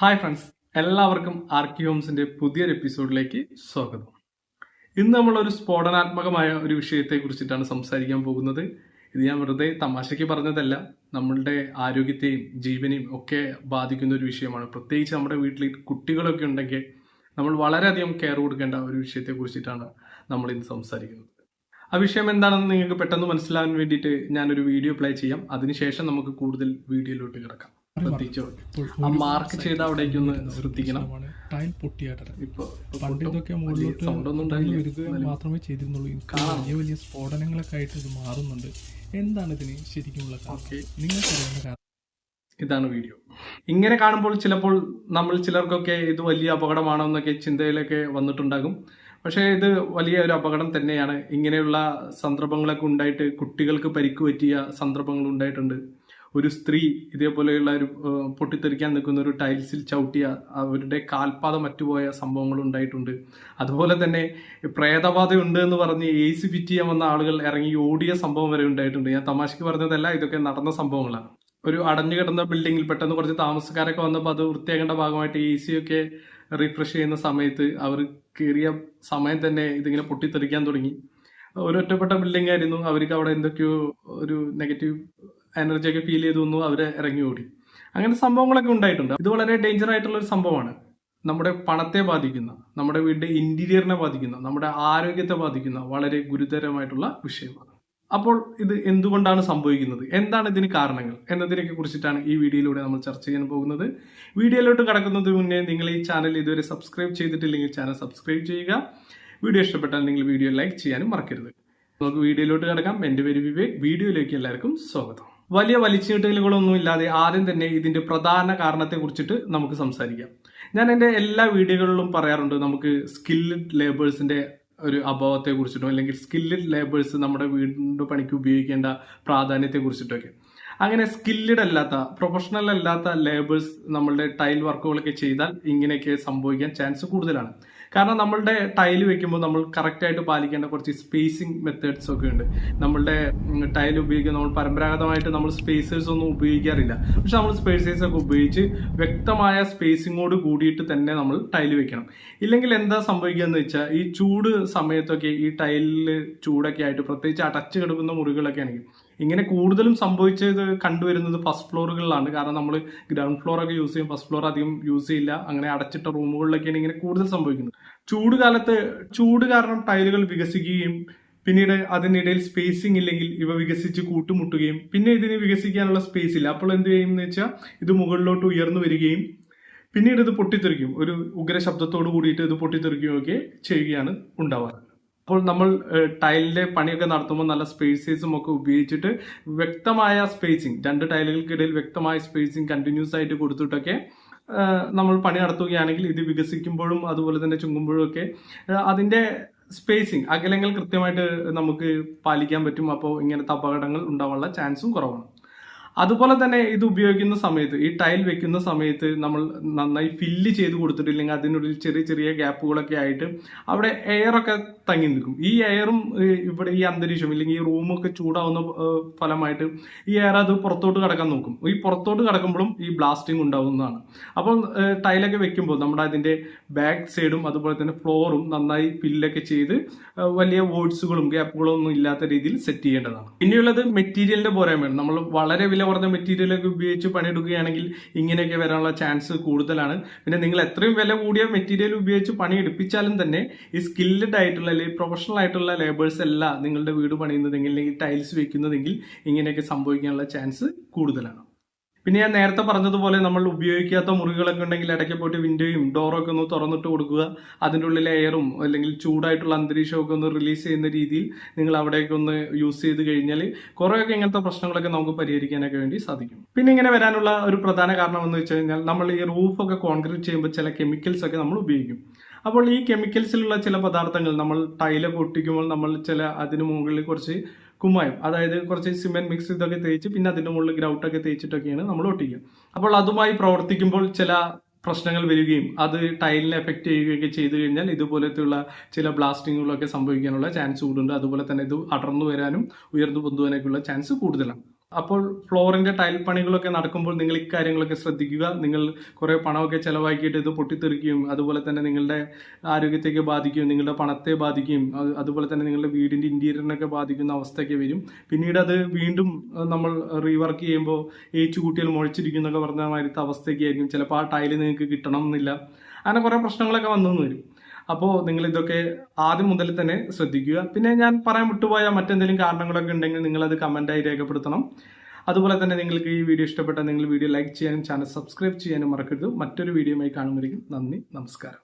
Hi friends എല്ലാവർക്കും ആർക്കിയോംസിന്റെ പുതിയൊരു എപ്പിസോഡിലേക്ക് സ്വാഗതം. ഇന്ന് നമ്മൾ ഒരു സ്ഫോടനാത്മകമായ ഒരു വിഷയത്തെ കുറിച്ചിട്ടാണ് സംസാരിക്കാൻ പോകുന്നത്. ഇത് ഞാൻ വെറുതെ തമാശയ്ക്ക് പറഞ്ഞതല്ല. നമ്മളുടെ ആരോഗ്യത്തെയും ജീവനെയും ഒക്കെ ബാധിക്കുന്ന ഒരു വിഷയമാണ്. പ്രത്യേകിച്ച് നമ്മുടെ വീട്ടിൽ കുട്ടികളൊക്കെ ഉണ്ടെങ്കിൽ നമ്മൾ വളരെയധികം കെയർ കൊടുക്കേണ്ട ഒരു വിഷയത്തെ കുറിച്ചിട്ടാണ് നമ്മൾ ഇന്ന് സംസാരിക്കുന്നത്. ആ വിഷയം എന്താണെന്ന് നിങ്ങൾക്ക് പെട്ടെന്ന് മനസ്സിലാവാൻ വേണ്ടിയിട്ട് ഞാനൊരു വീഡിയോ പ്ലേ ചെയ്യാം. അതിനുശേഷം നമുക്ക് കൂടുതൽ വീഡിയോയിലോട്ട് കിടക്കാം. മാർക്ക് ചെയ്ത് അവിടേക്ക് ഒന്ന് ശ്രദ്ധിക്കണം. ടൈൽ പൊട്ടിയാട്ടത്. ഇപ്പൊ പണ്ട് ഇതൊക്കെ മുകളിലോട്ട് വരിക മാത്രമേ ചെയ്തിരുന്നുള്ളൂ. വലിയ വലിയ സ്ഫോടനങ്ങളൊക്കെ ആയിട്ട് ഇത് മാറുന്നുണ്ട്. എന്താണ് ഇതിന് ശരിക്കുമുള്ള കാരണം? കാരണം? ഇതാണ് വീഡിയോ ഇങ്ങനെ കാണുമ്പോൾ ചിലപ്പോൾ നമ്മൾ ചിലർക്കൊക്കെ ഇത് വലിയ അപകടമാണോ എന്നൊക്കെ ചിന്തയിലൊക്കെ വന്നിട്ടുണ്ടാകും. പക്ഷേ ഇത് വലിയ ഒരു അപകടം തന്നെയാണ്. ഇങ്ങനെയുള്ള സന്ദർഭങ്ങളൊക്കെ ഉണ്ടായിട്ട് കുട്ടികൾക്ക് പരിക്ക് പറ്റിയ സന്ദർഭങ്ങൾ ഉണ്ടായിട്ടുണ്ട്. ഒരു സ്ത്രീ ഇതേപോലെയുള്ള ഒരു പൊട്ടിത്തെറിക്കാൻ നിൽക്കുന്ന ഒരു ടൈൽസിൽ ചവിട്ടിയ അവരുടെ കാൽപാത മറ്റുപോയ സംഭവങ്ങൾ ഉണ്ടായിട്ടുണ്ട്. അതുപോലെ തന്നെ പ്രേതബാധയുണ്ട് എന്ന് പറഞ്ഞ് എ സി ഫിറ്റ് ചെയ്യാൻ വന്ന ആളുകൾ ഇറങ്ങി ഓടിയ സംഭവം വരെ ഉണ്ടായിട്ടുണ്ട്. ഞാൻ തമാശക്ക് പറഞ്ഞതല്ല ഇതൊക്കെ നടന്ന സംഭവങ്ങളാണ്. ഒരു അടഞ്ഞു കിടന്ന ബിൽഡിങ്ങിൽ പെട്ടെന്ന് കുറച്ച് താമസക്കാരൊക്കെ വന്നപ്പോൾ അത് വൃത്തിയാക്കേണ്ട ഭാഗമായിട്ട് എ സി ഒക്കെ റീഫ്രഷ് ചെയ്യുന്ന സമയത്ത് അവർ കയറിയ സമയം തന്നെ ഇതിങ്ങനെ പൊട്ടിത്തെറിക്കാൻ തുടങ്ങി. ഒരു ഒറ്റപ്പെട്ട ബിൽഡിംഗ് ആയിരുന്നു അവർക്ക് അവിടെ എന്തൊക്കെയോ ഒരു നെഗറ്റീവ് എനർജി ഒക്കെ ഫീൽ ചെയ്തു വന്നു അവർ ഇറങ്ങി ഓടി. അങ്ങനെ സംഭവങ്ങളൊക്കെ ഉണ്ടായിട്ടുണ്ട്. ഇത് വളരെ ഡേഞ്ചർ ആയിട്ടുള്ള ഒരു സംഭവമാണ്. നമ്മുടെ പണത്തെ ബാധിക്കുന്ന നമ്മുടെ വീടിന്റെ ഇന്റീരിയറിനെ ബാധിക്കുന്ന നമ്മുടെ ആരോഗ്യത്തെ ബാധിക്കുന്ന വളരെ ഗുരുതരമായിട്ടുള്ള വിഷയമാണ്. അപ്പോൾ ഇത് എന്തുകൊണ്ടാണ് സംഭവിക്കുന്നത്? എന്താണ് ഇതിന് കാരണങ്ങൾ? എന്നതിനെയൊക്കെ കുറിച്ചിട്ടാണ് ഈ വീഡിയോയിലൂടെ നമ്മൾ ചർച്ച ചെയ്യാൻ പോകുന്നത്. വീഡിയോയിലോട്ട് കടക്കുന്നതിന് മുന്നേ നിങ്ങൾ ഈ ചാനൽ ഇതുവരെ സബ്സ്ക്രൈബ് ചെയ്തിട്ടില്ലെങ്കിൽ ചാനൽ സബ്സ്ക്രൈബ് ചെയ്യുക. വീഡിയോ ഇഷ്ടപ്പെട്ടാൽ നിങ്ങൾ വീഡിയോ ലൈക്ക് ചെയ്യാനും മറക്കരുത്. നമുക്ക് വീഡിയോയിലോട്ട് കടക്കാം. എന്റെ പേര് വിവേക്. വീഡിയോയിലേക്ക് എല്ലാവർക്കും സ്വാഗതം. വലിയ വലിച്ചുകെട്ടലുകളൊന്നും ഇല്ലാതെ ആദ്യം തന്നെ ഇതിന്റെ പ്രധാന കാരണത്തെ കുറിച്ചിട്ട് നമുക്ക് സംസാരിക്കാം. ഞാൻ എന്റെ എല്ലാ വീഡിയോകളിലും പറയാറുണ്ട് നമുക്ക് സ്കിൽഡ് ലേബേഴ്സിന്റെ ഒരു അഭാവത്തെ കുറിച്ചിട്ടും അല്ലെങ്കിൽ സ്കിൽഡ് ലേബേഴ്സ് നമ്മുടെ വീടിന്റെ പണിക്ക് ഉപയോഗിക്കേണ്ട പ്രാധാന്യത്തെ കുറിച്ചിട്ടൊക്കെ അങ്ങനെ സ്കില്ലഡ് അല്ലാത്ത പ്രൊഫഷണൽ അല്ലാത്ത ലേബേഴ്സ് നമ്മളുടെ ടൈൽ വർക്കുകളൊക്കെ ചെയ്താൽ ഇങ്ങനെയൊക്കെ സംഭവിക്കാൻ ചാൻസ് കൂടുതലാണ്. കാരണം നമ്മളുടെ ടൈൽ വെക്കുമ്പോൾ നമ്മൾ കറക്റ്റായിട്ട് പാലിക്കേണ്ട കുറച്ച് സ്പേസിംഗ് മെത്തേഡ്സ് ഒക്കെ ഉണ്ട്. നമ്മളുടെ ടൈൽ ഉപയോഗിക്കുന്ന നമ്മൾ പരമ്പരാഗതമായിട്ട് നമ്മൾ സ്പേസേഴ്സ് ഒന്നും ഉപയോഗിക്കാറില്ല. പക്ഷെ നമ്മൾ സ്പേസേഴ്സ് ഒക്കെ ഉപയോഗിച്ച് വ്യക്തമായ സ്പേസിങ്ങോട് കൂടിയിട്ട് തന്നെ നമ്മൾ ടൈൽ വെക്കണം. ഇല്ലെങ്കിൽ എന്താ സംഭവിക്കുക എന്ന് വെച്ചാൽ ഈ ചൂട് സമയത്തൊക്കെ ഈ ടൈലിൽ ചൂടൊക്കെ ആയിട്ട് പ്രത്യേകിച്ച് അടച്ചു കിടക്കുന്ന മുറികളൊക്കെ ആണെങ്കിൽ ഇങ്ങനെ കൂടുതലും സംഭവിച്ചത് കണ്ടുവരുന്നത് ഫസ്റ്റ് ഫ്ലോറുകളിലാണ് കാരണം നമ്മൾ ഗ്രൗണ്ട് ഫ്ലോർ ഒക്കെ യൂസ് ചെയ്യും ഫസ്റ്റ് ഫ്ലോർ അധികം യൂസ് ചെയ്യില്ല. അങ്ങനെ അടച്ചിട്ട റൂമുകളിലൊക്കെയാണ് ഇങ്ങനെ കൂടുതൽ സംഭവിക്കുന്നത്. ചൂട് കാലത്ത് ചൂട് കാരണം ടൈലുകൾ വികസിക്കുകയും പിന്നീട് അതിനിടയിൽ സ്പേസിംഗ് ഇല്ലെങ്കിൽ ഇവ വികസിച്ച് കൂട്ടുമുട്ടുകയും പിന്നെ ഇതിന് വികസിക്കാനുള്ള സ്പേസ് ഇല്ല. അപ്പോൾ എന്ത് ചെയ്യും എന്ന് വെച്ചാൽ ഇത് മുകളിലോട്ട് ഉയർന്നു വരികയും പിന്നീട് ഇത് പൊട്ടിത്തെറിക്കും. ഒരു ഉഗ്ര ശബ്ദത്തോട് കൂടിയിട്ട് ഇത് പൊട്ടിത്തെറിക്കുകയും ഒക്കെ ചെയ്യുകയാണ് ഉണ്ടാവാറ്. അപ്പോൾ നമ്മൾ ടൈലിന്റെ പണിയൊക്കെ നടത്തുമ്പോൾ നല്ല സ്പേസേഴ്സും ഒക്കെ ഉപയോഗിച്ചിട്ട് വ്യക്തമായ സ്പേസിങ് രണ്ട് ടൈലുകൾക്കിടയിൽ വ്യക്തമായ സ്പേസിങ് കണ്ടിന്യൂസ് ആയിട്ട് കൊടുത്തിട്ടൊക്കെ നമ്മൾ പണി നടത്തുകയാണെങ്കിൽ ഇത് വികസിക്കുമ്പോഴും അതുപോലെ തന്നെ ചുങ്ങുമ്പോഴും ഒക്കെ അതിന്റെ സ്പേസിങ് അകലങ്ങൾ കൃത്യമായിട്ട് നമുക്ക് പാലിക്കാൻ പറ്റും. അപ്പോൾ ഇങ്ങനത്തെ അപകടങ്ങൾ ഉണ്ടാവാനുള്ള ചാൻസും കുറവാണ്. അതുപോലെ തന്നെ ഇത് ഉപയോഗിക്കുന്ന സമയത്ത് ഈ ടൈൽ വെക്കുന്ന സമയത്ത് നമ്മൾ നന്നായി ഫില്ല് ചെയ്ത് കൊടുത്തിട്ടില്ലെങ്കിൽ അതിനുള്ളിൽ ചെറിയ ചെറിയ ഗ്യാപ്പുകളൊക്കെ ആയിട്ട് അവിടെ എയറൊക്കെ തങ്ങി നിൽക്കും. ഈ എയറും ഇവിടെ ഈ അന്തരീക്ഷം ഇല്ലെങ്കിൽ ഈ റൂമൊക്കെ ചൂടാവുന്ന ഫലമായിട്ട് ഈ എയർ അത് പുറത്തോട്ട് കടക്കാൻ നോക്കും. ഈ പുറത്തോട്ട് കടക്കുമ്പോഴും ഈ ബ്ലാസ്റ്റിംഗ് ഉണ്ടാവുന്നതാണ്. അപ്പോൾ ടൈലൊക്കെ വെക്കുമ്പോൾ നമ്മുടെ അതിന്റെ ബാക്ക് സൈഡും അതുപോലെ തന്നെ ഫ്ലോറും നന്നായി ഫില്ലൊക്കെ ചെയ്ത് വലിയ വോയിഡ്സുകളും ഗ്യാപ്പുകളും ഒന്നും ഇല്ലാത്ത രീതിയിൽ സെറ്റ് ചെയ്യേണ്ടതാണ്. പിന്നെയുള്ളത് മെറ്റീരിയലിന്റെ പോരായ്മയാണ്. നമ്മൾ വളരെ വില കുറഞ്ഞ മെറ്റീരിയലൊക്കെ ഉപയോഗിച്ച് പണിയെടുക്കുകയാണെങ്കിൽ ഇങ്ങനെയൊക്കെ വരാനുള്ള ചാൻസ് കൂടുതലാണ്. പിന്നെ നിങ്ങൾ എത്രയും വില കൂടിയ മെറ്റീരിയൽ ഉപയോഗിച്ച് പണിയെടുപ്പിച്ചാലും തന്നെ ഈ സ്കിൽഡ് ആയിട്ടുള്ള അല്ലെങ്കിൽ പ്രൊഫഷണൽ ആയിട്ടുള്ള ലേബേഴ്സ് അല്ല നിങ്ങളുടെ വീട് പണിയുന്നതെങ്കിൽ അല്ലെങ്കിൽ ടൈൽസ് വെക്കുന്നതെങ്കിൽ ഇങ്ങനെയൊക്കെ സംഭവിക്കാനുള്ള ചാൻസ് കൂടുതലാണ്. പിന്നെ ഞാൻ നേരത്തെ പറഞ്ഞതുപോലെ നമ്മൾ ഉപയോഗിക്കാത്ത മുറികളൊക്കെ ഉണ്ടെങ്കിൽ ഇടയ്ക്ക് പോയിട്ട് വിൻഡോയും ഡോറൊക്കെ ഒന്ന് തുറന്നിട്ട് കൊടുക്കുക. അതിന്റെ ഉള്ളിൽ എയറും അല്ലെങ്കിൽ ചൂടായിട്ടുള്ള അന്തരീക്ഷമൊക്കെ ഒന്ന് റിലീസ് ചെയ്യുന്ന രീതിയിൽ നിങ്ങൾ അവിടെയൊക്കെ ഒന്ന് യൂസ് ചെയ്ത് കഴിഞ്ഞാൽ കുറേയൊക്കെ ഇങ്ങനത്തെ പ്രശ്നങ്ങളൊക്കെ നമുക്ക് പരിഹരിക്കാനൊക്കെ വേണ്ടി സാധിക്കും. പിന്നെ ഇങ്ങനെ വരാനുള്ള ഒരു പ്രധാന കാരണം എന്ന് വെച്ച് കഴിഞ്ഞാൽ നമ്മൾ ഈ റൂഫൊക്കെ കോൺക്രീറ്റ് ചെയ്യുമ്പോൾ ചില കെമിക്കൽസ് ഒക്കെ നമ്മൾ ഉപയോഗിക്കും. അപ്പോൾ ഈ കെമിക്കൽസിലുള്ള ചില പദാർത്ഥങ്ങൾ നമ്മൾ ടൈലൊക്കെ ഒട്ടിക്കുമ്പോൾ നമ്മൾ ചില അതിന് മുകളിൽ കുറച്ച് കുമ്മായം. അതായത് കുറച്ച് സിമെന്റ് മിക്സ് ഇതൊക്കെ തേച്ച് പിന്നെ അതിന്റെ മുകളിൽ ഗ്രൗട്ടൊക്കെ തേച്ചിട്ടൊക്കെയാണ് നമ്മൾ ഒട്ടിക്കുക. അപ്പോൾ അതുമായി പ്രവർത്തിക്കുമ്പോൾ ചില പ്രശ്നങ്ങൾ വരികയും അത് ടൈലിനെ എഫക്ട് ചെയ്യുകയൊക്കെ ചെയ്തു കഴിഞ്ഞാൽ ഇതുപോലത്തെയുള്ള ചില ബ്ലാസ്റ്റിങ്ങുകളൊക്കെ സംഭവിക്കാനുള്ള ചാൻസ് കൂടുതലുണ്ട് അതുപോലെ തന്നെ ഇത് അടർന്നു വരാനും ഉയർന്നു പൊന്തുവാനൊക്കെയുള്ള ചാൻസ് കൂടുതലാണ്. അപ്പോൾ ഫ്ലോറിന്റെ ടൈൽ പണികളൊക്കെ നടക്കുമ്പോൾ നിങ്ങൾ ഇക്കാര്യങ്ങളൊക്കെ ശ്രദ്ധിക്കുക. നിങ്ങൾ കുറേ പണമൊക്കെ ചിലവാക്കിയിട്ട് ഇത് പൊട്ടിത്തെറിക്കുകയും അതുപോലെ തന്നെ നിങ്ങളുടെ ആരോഗ്യത്തേക്ക് ബാധിക്കുകയും നിങ്ങളുടെ പണത്തെ ബാധിക്കുകയും അതുപോലെ തന്നെ നിങ്ങളുടെ വീടിന്റെ ഇന്റീരിയറിനൊക്കെ ബാധിക്കുന്ന അവസ്ഥയൊക്കെ വരും. പിന്നീട് അത് വീണ്ടും നമ്മൾ റീവർക്ക് ചെയ്യുമ്പോൾ ഏച്ചു കൂട്ടിയാൽ മുഴച്ചിരിക്കുന്നൊക്കെ പറഞ്ഞ മാതിരത്തെ അവസ്ഥയൊക്കെ ആയിരിക്കും. ചിലപ്പോൾ ആ ടൈൽ നിങ്ങൾക്ക് കിട്ടണം എന്നില്ല. അങ്ങനെ കുറേ പ്രശ്നങ്ങളൊക്കെ വന്നു വരും. അപ്പോൾ നിങ്ങൾ ഇതൊക്കെ ആദ്യം മുതൽ തന്നെ ശ്രദ്ധിക്കുക. പിന്നെ ഞാൻ പറയാൻ വിട്ടുപോയ മറ്റെന്തെങ്കിലും കാരണങ്ങളൊക്കെ ഉണ്ടെങ്കിൽ നിങ്ങൾ അത് കമന്റായി രേഖപ്പെടുത്തണം. അതുപോലെ തന്നെ നിങ്ങൾക്ക് ഈ വീഡിയോ ഇഷ്ടപ്പെട്ടാൽ നിങ്ങൾ വീഡിയോ ലൈക്ക് ചെയ്യാനും ചാനൽ സബ്സ്ക്രൈബ് ചെയ്യാനും മറക്കരുത്. മറ്റൊരു വീഡിയോയുമായി കാണുമ്പോഴേക്കും നന്ദി നമസ്കാരം.